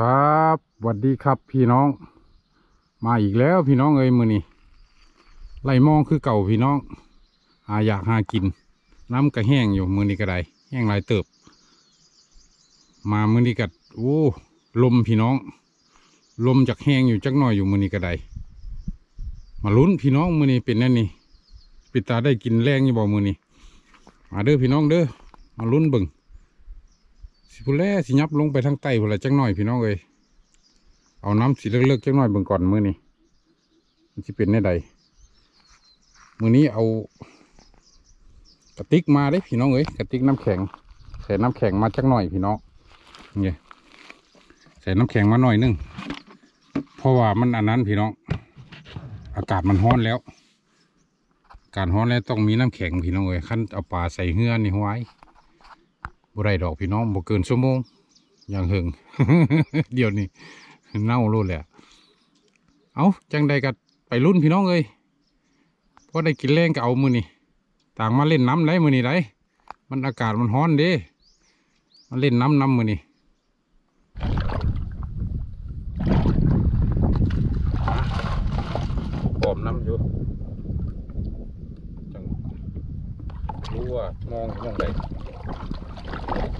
ครับสวัสดีครับพี่น้อง มาอีกแล้วพี่น้องเอ้ยมือนี้ไล่มองคือเก่าพี่น้องหาอยากหากิน น้ำก็แห้งอยู่มือนี้ก็ได้แห้งหลายเติบ มามือนี้กัดโอ้ลมพี่น้อง ลมจากแห้งอยู่จักหน่อยอยู่มือนี้ก็ได้มาลุ้นพี่น้องมือนี้เป็นแน่นี่ปิดตาได้กินแรงอยู่บ่มือนี้มาเด้อพี่น้องเด้อมาลุ้นบิ่ง สิพูแลสิยับลงไปทางใต้พุ่นละจักหน่อยพี่น้องเอ้ยเอาน้ำสีเลิกๆจักหน่อยเบิ่งก่อนมือนี้มันสิเป็นแน่ใดมือนี้เอา กระติกมาเด้พี่น้องเอ้ยกระติกน้ำแข็ง ใส่น้ำแข็งมาจักหน่อยพี่น้องเนี่ใส่น้ำแข็งมาหน่อยนึงเพราะว่ามันอันนั้นพี่น้องอากาศมันร้อนแล้ว กาศร้อนแล้วต้องมีน้ำแข็งพี่น้องเอ้ยขั้นเอาปลาใส่เฮือนี่ไว้ บ่ได้ดอกพี่น้องบ่เกินชั่วโมงอย่างหึงเดี๋ยวนี้เน่าโลดแหละเอาจังใดกัดไปรุ่นพี่น้องเอ้ยพอได้กินแรงก็เอามือนี่ต่างมาเล่นน้ำได้มือนี่ได้มันอากาศมันร้อนเด้มาเล่นน้ำน้ำมือนี่ปอมน้ำอยู่จังรู้ว่ามองมองได้โ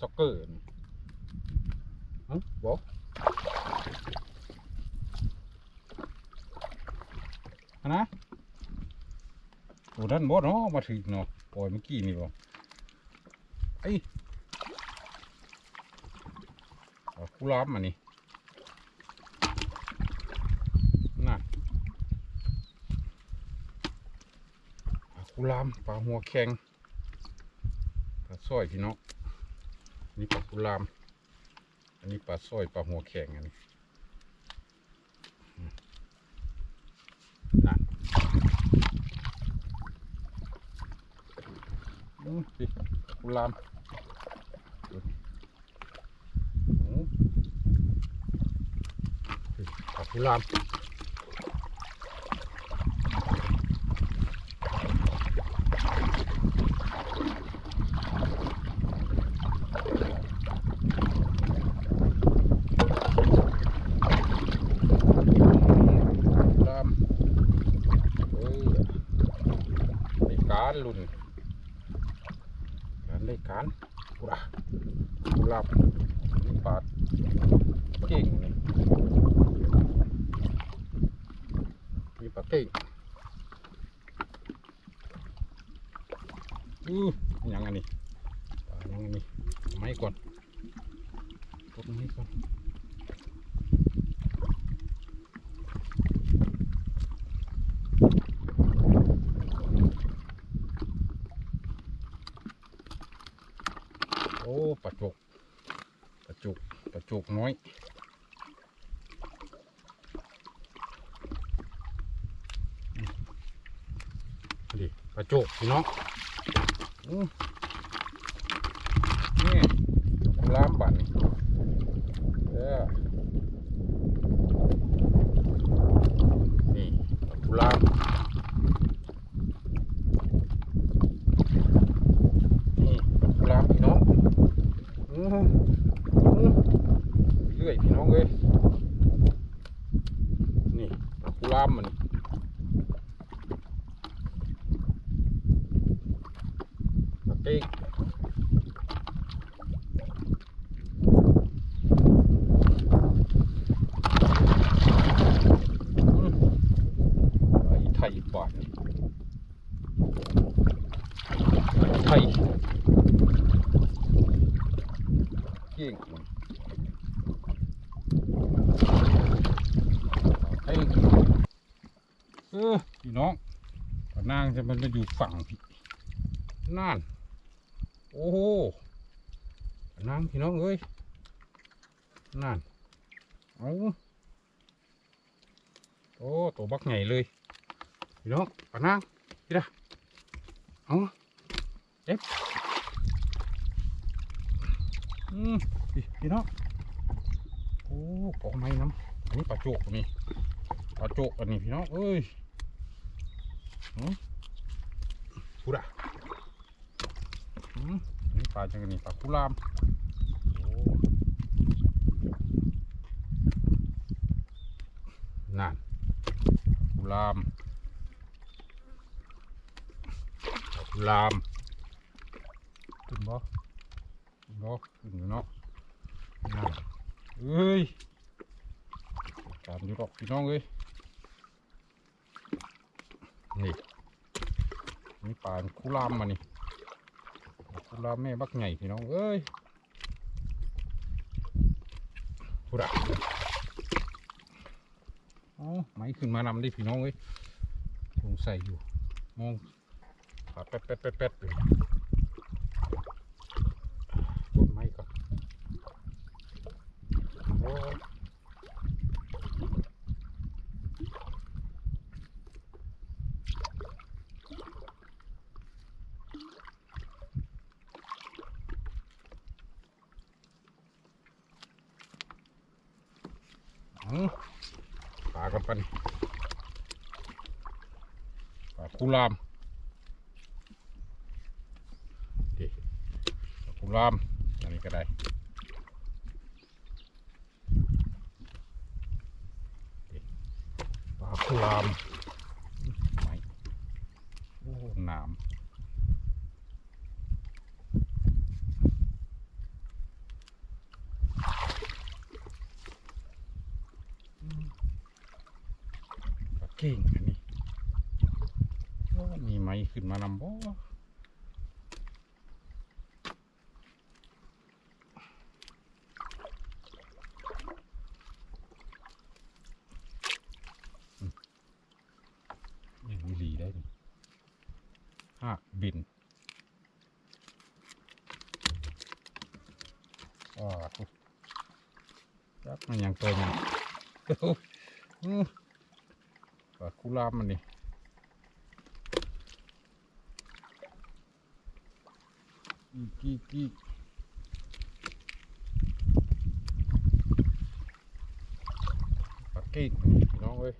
ซ็อกเกอร์นี่เอ้าบอกนะโอ้ด้านบดเนาะมาถึงเนาะปล่อยเมื่อกี้นี่บ่ไอ้ยเอาคุล้อมมานี่น่ะปลาคุล้อมปลาหัวแข็งปลาสร้อยพี่น้อง นี่ปลากุลาม อันนี้ปลาสร้อยปลาหัวแข็งอันนี้นั่นอืมปลากุลามปลากุลาม ตามเออในกา รลุ่นการในการกุระกุหลาบนี่ปาดเก่งนี่มีปลาเก่งอือยังอันนี้ปลายังอันนี้ไม้ก่อนกดไม้ก่อน โอ้ปลาจุกปลาจุกปลาจุกน้อยดิปลาจุกพี่น้องอืมนี่ล้ามบันเออนี่ปลากุลามนี่ปลากุลามพี่น้อง อื้อหืออื้อเรื่อยพี่น้องเอ้ยนี่ปลากุลามมัน เก่งไทยบาดไทยเก่งไอ้เออพี่น้องนางจะมันมาอยู่ฝั่งพี่นั่น โอ้โหนางพี่น้องเอ้ยนั่นเอาโอ้ตัวบักใหญ่เลยพี่น้องปะนางพี่ละเอาเอฟอืมพี่พี่น้องโอ้กองไม้น้ำอันนี้ปลาโจกนี่ปลาโจกอันนี้พี่น้องเอ้ยอืมพูดอะ นนี้ปลาจังกันนี่ปลาคุรามโอ้นั่นคุรามคุรามขึ้นบ่ขึ้นบ่ขึ้นอยู่เนาะนั่นเอ้ยการอยู่ดอกพี่น้องเอ้ยนี่นี่ปลาคุรามมานี่ คุราแม่บักใหญ่พี่น้องเอ้ยพุระอ๋อไม้ขึ้นมานำได้พี่น้องเอ้ยคงใส่อยู่มองขาแป๊ดแป๊ดแป๊ดแป๊ดเลยต้นไม้ก่อนโอ้ยเอา ปลากันปันปลาคุรามดิปลาคุราม อันนี้ก็ได้ปลาคุรามไม่โอ้หนาม เก่งอันนี้มีไม้ขึ้นมานำบ่อืมยังมีหลีได้ดิฮะบินอ่าอุ๊ยจักมันยังตัวยัง กุลาบมันนี่อีกีกีปลาเก่งพี่น้องเอ้ย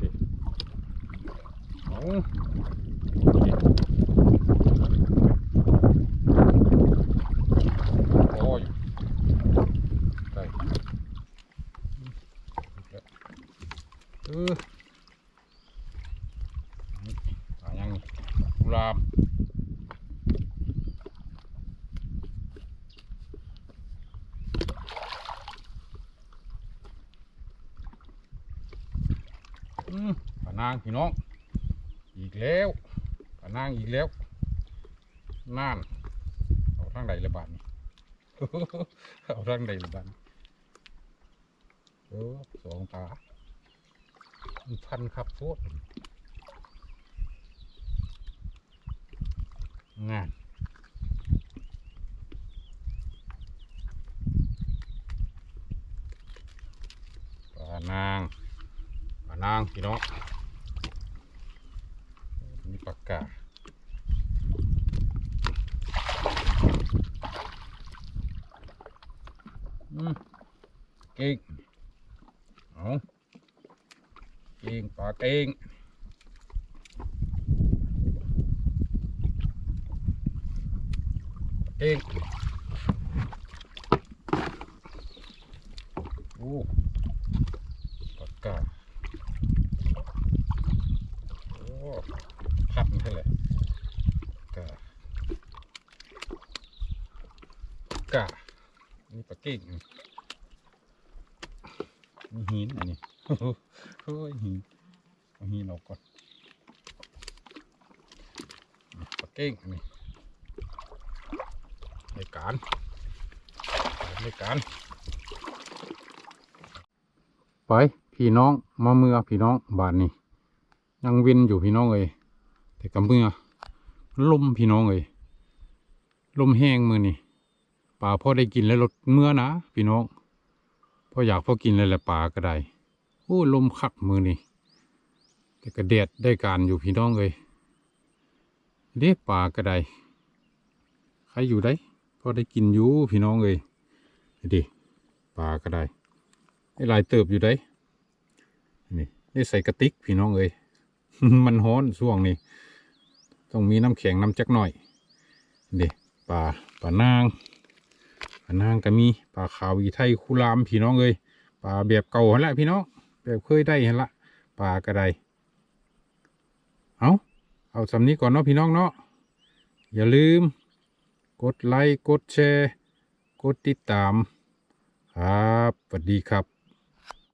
ดิเอาดิโอ้ยได้อีกแล้ว เออนี่ปลายังนี่กุหลาบอืม ปลานางพี่น้อง อีกแล้วปลานางอีกแล้วนั่นเอาทางใดละบาทนี่เอาทางใดละบาทนี่เออสองตามันพันครับโทษงานปลานางปลานาง พี่น้องมีปากกาอืมเก่งเอาเก่งปลาเก่งเก่งโอ้ปากกาโอ้พัดมันเท่าไหร่ปากกา กานนี้ปลาเก่งนี่หินอันนี้โอ้ยหินเอาหินออกก่อนปลาเก่งอันนี้ในการในการไปพี่น้องมาเมื่อพี่น้องบานนี้ยังวินอยู่พี่น้องเอ้ยแต่กับเมื่อลมพี่น้องเอ้ยลมแห้งมือนี่ ป่าพ่อได้กินแล้วลดเมื่อนะพี่น้องพ่ออยากพ่อกินเลยแหละป่าก็ได้โอ้ลมคักมือนี่แต่กระเดียดได้การอยู่พี่น้องเอ้ยเด็ป่าก็ได้ใครอยู่ได้พ่อได้กินอยู่พี่น้องเอ้ยดิป่าก็ได้ไอ้ลายเติบอยู่ได้นี่นี่ใส่กระติกพี่น้องเอ้ยมันฮ้อนช่วงนี้ต้องมีน้ำแข็งน้ำจักหน่อยด็ปลาปลานาง อันนางก็มีปลาขาวอีไทยคูรามพี่น้องเลยปลาแบบเก่าหันละพี่น้องแบบเคยได้หันละปลากระไดเอาเอาสำนี้ก่อนเนาะพี่น้องเนาะอย่าลืม กดไลค์กดแชร์ กดติดตาม ครับสวัสดีครับ